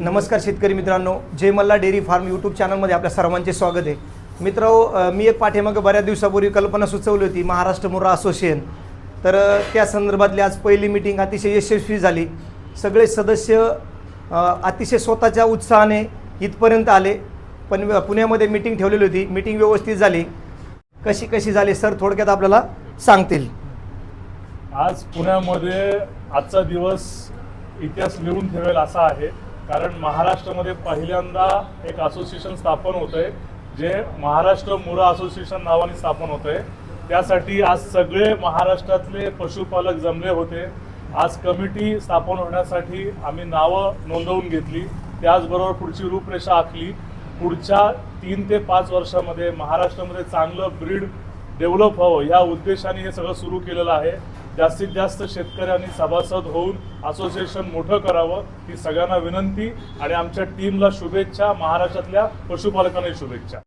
नमस्कार शेतकरी मित्रांनो Jay Malla dairy farm YouTube चॅनलमध्ये आपल्या सर्वांचे स्वागत आहे. मित्र हो, मी एक पाठीमागं बऱ्याच दिवसापूर्वी कल्पना सुचवली होती महाराष्ट्र मुर्रा असोसिएशन. तर त्या संदर्भातली आज पहिली मिटिंग अतिशय यशस्वी झाली. सगळे सदस्य अतिशय स्वतःच्या उत्साहाने इथपर्यंत आले. पण पुण्यामध्ये मिटिंग ठेवलेली होती. मिटिंग व्यवस्थित झाली. कशी कशी झाली सर थोडक्यात आपल्याला सांगतील. आज पुण्यामध्ये आजचा दिवस इतिहास लिहून ठेवेल असा आहे. कारण महाराष्ट्रामध्ये पहिल्यांदा एक असोसिएशन स्थापन होत आहे जे महाराष्ट्र मुरा असोसिएशन नावाने स्थापन होत आहे त्यासाठी आज सगळे महाराष्ट्रातले पशुपालक जमले होते. आज कमिटी स्थापन होण्यासाठी आम्ही नावं नोंदवून घेतली. त्याचबरोबर पुढची रूपरेषा आखली. पुढच्या तीन ते पाच वर्षामध्ये महाराष्ट्रामध्ये चांगलं ब्रीड डेव्हलप व्हावं या उद्देशाने हे सगळं सुरू केलेलं आहे. जास्तीत जास्त शेतकऱ्यांनी सभासद होऊन असोसिएशन मोठं करावं ही सगळ्यांना विनंती आणि आमच्या टीमला शुभेच्छा महाराष्ट्रातल्या पशुपालकांना शुभेच्छा.